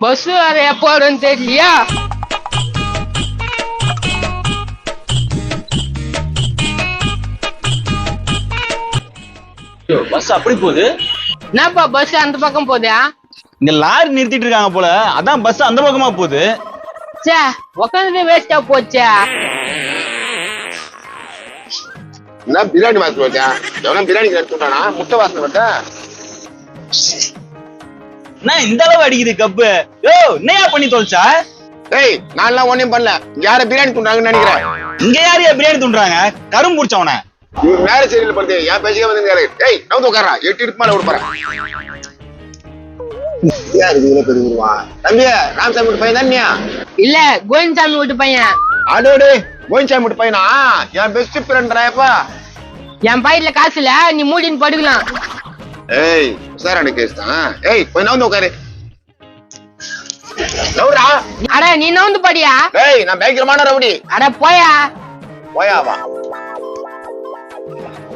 Bus வேற எப்போ வரும்னு தெரியலையா பஸ் அப்படி போகுது என்னப்பா பஸ் அந்த பக்கம் போதா இங்க லாரி நிறுத்திட்டு இருக்காங்க போல அதான் பஸ் அந்த பக்கமா போகுது சே உட்காந்து வேஸ்டா போச்சே என்ன பிரியாணி வாசனை வச்சா எவனா பிரியாணி எடுத்துட்டானா முட்டை வாசனை வச்சா என்ன இந்த அளவு அடிக்குது கப்பு? யோ என்னையா பண்ணி தொலைச்சா? ஏய் நான்லாம் ஒண்ணும் பண்ணல. யார பிரியாணி துண்டாங்கன்னு நினைக்கிறேன். இங்க யாரையா பிரியாணி துண்டுறாங்க? கரும் பிடிச்சவன இவன் வேற சரியில்லை படுது என் பேசிக்க வந்து ஏய் நவுத்து உட்காரா எட்டு இருக்கு மேல விடுப்பாரு. யார் இதுல பெரிய ராமசாமி வீட்டு பையன் தானியா இல்ல கோவிந்தசாமி வீட்டு பையன். அடோடு கோவிந்தசாமி வீட்டு பையனா? என் பெஸ்ட் ஃப்ரெண்ட்ராயப்பா என் பையில காசு இல்ல நீ மூடின்னு படுக்கலாம். ஏய் உசாரான கேஸ் தான் ஏய் கொஞ்ச நவுந்து உட்காரு. நவுரா அட நீ நவுந்து படியா? ஏய் நான் பயங்கரமான ரவுடி. அட போயா. போயாவா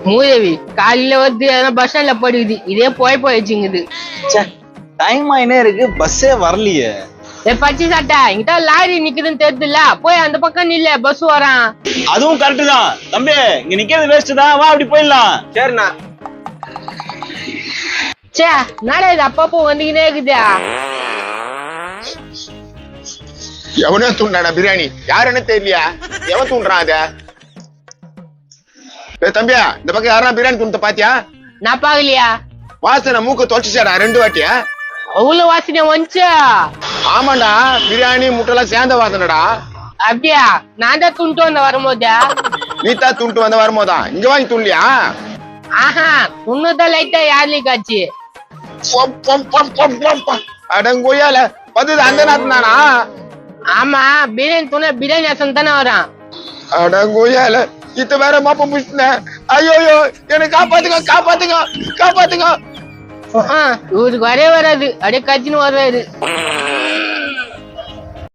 மூதேவி காலையில வந்து எதனா பஸ் ஸ்டாண்ட்ல படுக்குது இதே போய் போய் வச்சுங்குது. டைம் ஆயினே இருக்கு? பஸ்ஸே வரலையே. ஏ பச்சை சட்டை இங்கிட்ட லாரி நிக்குதுன்னு தெரியுதுல்ல போய் அந்த பக்கம் நில்ல பஸ் வரான் அதுவும் கரெக்ட் தான். தம்பி இங்க நிக்கிறது வேஸ்ட் தான். வா அப்படி போயிடலாம். சரிண்ணா. சே நாடா இது? அப்பப்போ வந்துக்கினே இருக்குதா. எவனோ தூண்டானா பிரியாணி? யாருன்னு தெரியலையா? எவன் தூண்டுறான் அத? தம்பியா இந்த பக்கம் யாரா பிரியாணி தூண்ட பாத்தியா? நான் பாக்கலையா வாசனை மூக்க தொலைச்சிச்சாடா ரெண்டு வாட்டியா? அவ்வளவு வாசனை வந்துச்சா? ஆமாண்டா பிரியாணி முட்டைலாம் சேர்ந்த வாசனைடா. அப்படியா? நான் தான் துண்டு வந்த வரும்போதா. நீ தான் துண்டு வந்த வரும்போதா? இங்க வாங்கி துள்ளியா ஆஹா உன்னதான் லைட்டா யார்லி காட்சி அடங்கோயால வந்து அந்த நேரத்து தானா ஆமா பிரியாணி துணை பிரியாணி ரசம் தானே வரான் அடங்கோயால இத்த வேற மாப்ப முடிச்சுன ஐயோ என்னை காப்பாத்துங்க காப்பாத்துங்க காப்பாத்துங்க. இவருக்கு வரவே வராது. அப்படியே கத்தின்னு வர்றாரு.